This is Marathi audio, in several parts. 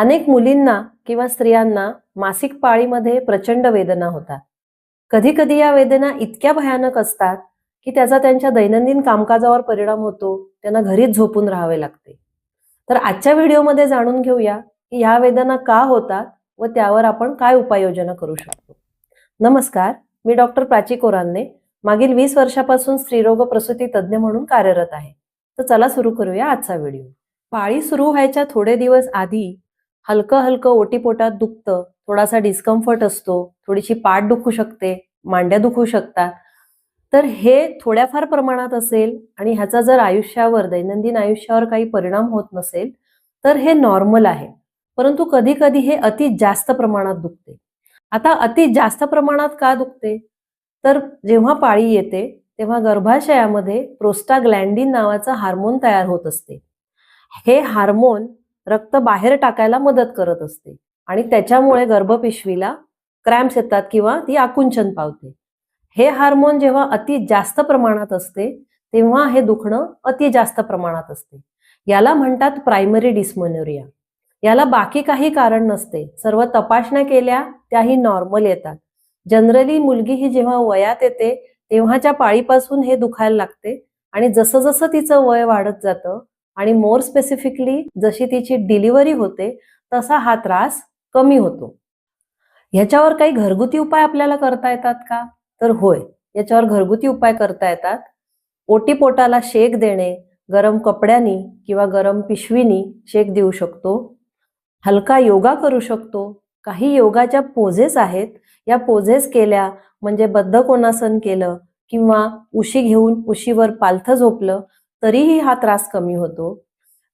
अनेक मुलींना किंवा स्त्रियांना मासिक पाळीमध्ये प्रचंड वेदना होतात. कधी कधी या वेदना इतक्या भयानक असतात की त्याचा त्यांच्या दैनंदिन कामकाजावर परिणाम होतो त्यांना घरीच झोपून राहावे लागते. तर आजच्या व्हिडिओमध्ये जाणून घेऊया की ह्या वेदना का होतात व त्यावर आपण काय उपाययोजना करू शकतो. नमस्कार मी डॉक्टर प्राची कोरांने मागील वीस वर्षापासून स्त्रीरोग प्रसूती तज्ज्ञ म्हणून कार्यरत आहे. तर चला सुरू करूया आजचा व्हिडिओ. पाळी सुरू व्हायच्या थोडे दिवस आधी हलकं हलकं ओटीपोटात दुखतं थोडासा डिस्कम्फर्ट असतो थोडीशी पाठ दुखू शकते मांड्या दुखू शकतात. तर हे थोड्याफार प्रमाणात असेल आणि ह्याचा जर आयुष्यावर दैनंदिन आयुष्यावर काही परिणाम होत नसेल तर हे नॉर्मल आहे. परंतु कधी कधी हे अति जास्त प्रमाणात दुखते. आता अति जास्त प्रमाणात का दुखते? तर जेव्हा पाळी येते तेव्हा गर्भाशयामध्ये प्रोस्टाग्लँडिन नावाचं हार्मोन तयार होत असते. हे हार्मोन रक्त बाहेर टाकायला मदत करत असते आणि त्याच्यामुळे गर्भपिशवीला क्रॅम्प्स येतात किंवा ती आकुंचन पावते. हे हार्मोन जेव्हा अति जास्त प्रमाणात असते तेव्हा हे दुखणं अति जास्त प्रमाणात असते. याला म्हणतात प्रायमरी डिस्मोनोरिया. याला बाकी काही कारण नसते. सर्व तपासण्या केल्या त्याही नॉर्मल येतात. जनरली मुलगी ही जेव्हा वयात येते तेव्हाच्या पाळीपासून हे दुखायला लागते आणि जसं जसं तिचं वय वाढत जातं आणि मोर स्पेसिफिकली जशी तिची डिलिव्हरी होते तसा हा त्रास कमी होतो. ह्याच्यावर काही घरगुती उपाय आपल्याला करता येतात का? तर होय याच्यावर घरगुती उपाय करता येतात. ओटीपोटाला शेक देणे गरम कपड्यानी किंवा गरम पिशवीनी शेक देऊ शकतो. हलका योगा करू शकतो. काही योगाच्या पोझेस आहेत. या पोझेस केल्या म्हणजे बद्ध कोणासन केलं किंवा उशी घेऊन उशीवर पालथं झोपलं तरीही हा त्रास कमी होतो.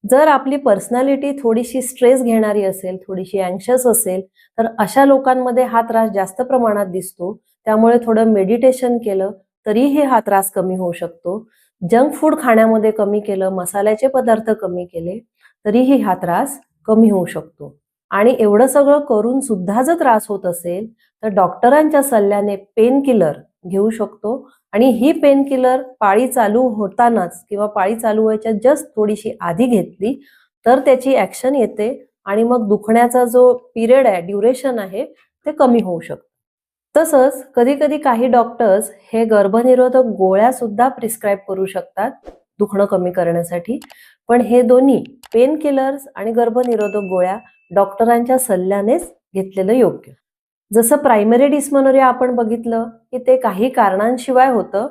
जर आपली पर्सनॅलिटी थोडीशी स्ट्रेस घेणारी असेल थोडीशी अँक्शस असेल तर अशा लोकांमध्ये हा त्रास जास्त प्रमाणात दिसतो. त्यामुळे थोडं मेडिटेशन केलं तरीही हा त्रास कमी होऊ शकतो. जंक फूड खाण्यामध्ये कमी केलं मसाल्याचे पदार्थ कमी केले तरीही हा त्रास कमी होऊ शकतो. आणि एवढं सगळं करून सुद्धा जर त्रास होत असेल तर डॉक्टरांच्या सल्ल्याने पेन किलर घेऊ शकतो. आणि ही पेन किलर पाळी चालू होतानाच किंवा पाळी चालू व्हायच्या जस्ट थोडीशी आधी घेतली तर त्याची ऍक्शन येते आणि मग दुखण्याचा जो पिरियड आहे ड्युरेशन आहे ते कमी होऊ शकतं. तसंच कधी कधी काही डॉक्टर्स हे गर्भनिरोधक गोळ्या सुद्धा प्रिस्क्राईब करू शकतात दुखणं कमी करण्यासाठी. पण हे दोन्ही पेन किलर्स आणि गर्भनिरोधक गोळ्या डॉक्टरांच्या सल्ल्यानेच घेतलेलं योग्य. जसं प्रायमरी डिस्मनोरिया आपण बघितलं की ते काही कारणांशिवाय होतं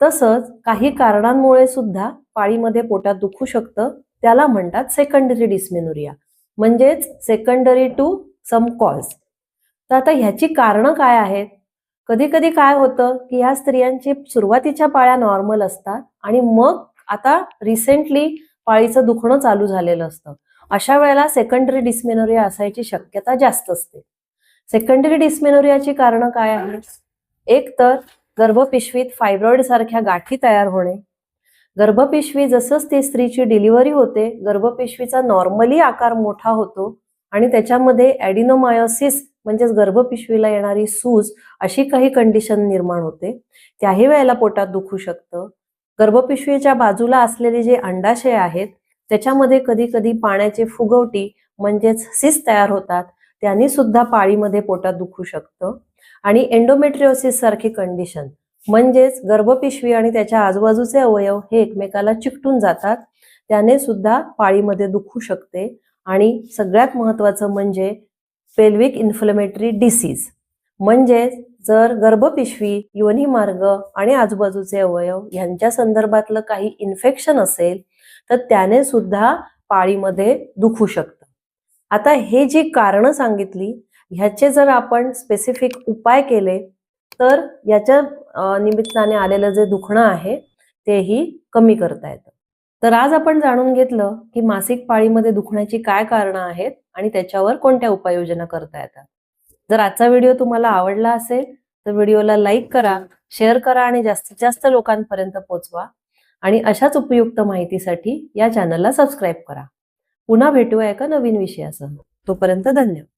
तसंच काही कारणांमुळे सुद्धा पाळीमध्ये पोटात दुखू शकतं. त्याला म्हणतात सेकंडरी डिस्मेनोरिया म्हणजेच सेकंडरी टू सम कॉज तर आता ह्याची कारणं काय आहेत? कधी कधी काय होतं की ह्या स्त्रियांची सुरुवातीच्या पाळ्या नॉर्मल असतात आणि मग आता रिसेंटली पाळीचं दुखणं चालू झालेलं असतं. अशा वेळेला सेकंडरी डिस्मेनोरिया असायची शक्यता जास्त असते. सेकंडरी डिस्मेनोरियाची कारणं काय आहेत? एक तर गर्भपिशवीत फायब्रॉइड सारख्या गाठी तयार होणे. गर्भपिशवी जसंच ती स्त्रीची डिलिव्हरी होते गर्भपिशवीचा नॉर्मली आकार मोठा होतो आणि त्याच्यामध्ये ॲडिनोमायोसिस म्हणजेच गर्भपिशवीला येणारी सूज अशी काही कंडिशन निर्माण होते. त्याही वेळेला पोटात दुखू शकतं. गर्भपिशवीच्या बाजूला असलेले जे अंडाशय आहेत त्याच्यामध्ये कधी कधी पाण्याचे फुगवटी म्हणजेच सिस तयार होतात. त्यांनी सुद्धा पाळीमध्ये पोटात दुखू शकतं. आणि एंडोमेट्रिओसिस सारखी कंडिशन म्हणजेच गर्भपिशवी आणि त्याच्या आजूबाजूचे अवयव हे एकमेकाला चिकटून जातात. त्याने सुद्धा पाळीमध्ये दुखू शकते. आणि सगळ्यात महत्वाचं म्हणजे पेल्विक इन्फ्लमेटरी डिसीज म्हणजे जर गर्भपिशवी योनी मार्ग आणि आजूबाजूचे अवयव यांच्या संदर्भातलं काही इन्फेक्शन असेल तर त्याने सुद्धा पाळीमध्ये दुखू शकतं. आता हे जी कारणं सांगितली ह्याचे जर आपण स्पेसिफिक उपाय केले तर याच्या निमित्ताने आलेलं जे दुखणं आहे तेही कमी करता येतं. तर आज आपण जाणून घेतलं की मासिक पाळीमध्ये दुखण्याची काय कारणं आहेत आणि त्याच्यावर कोणत्या उपाययोजना करता येतात. जर आजचा व्हिडिओ तुम्हाला आवडला असेल तर व्हिडिओला लाईक करा शेअर करा आणि जास्तीत जास्त लोकांपर्यंत पोहोचवा आणि अशाच उपयुक्त माहितीसाठी या चॅनलला सबस्क्राईब करा. पुन्हा भेटूया एका नवीन विषयासह. तोपर्यंत धन्यवाद.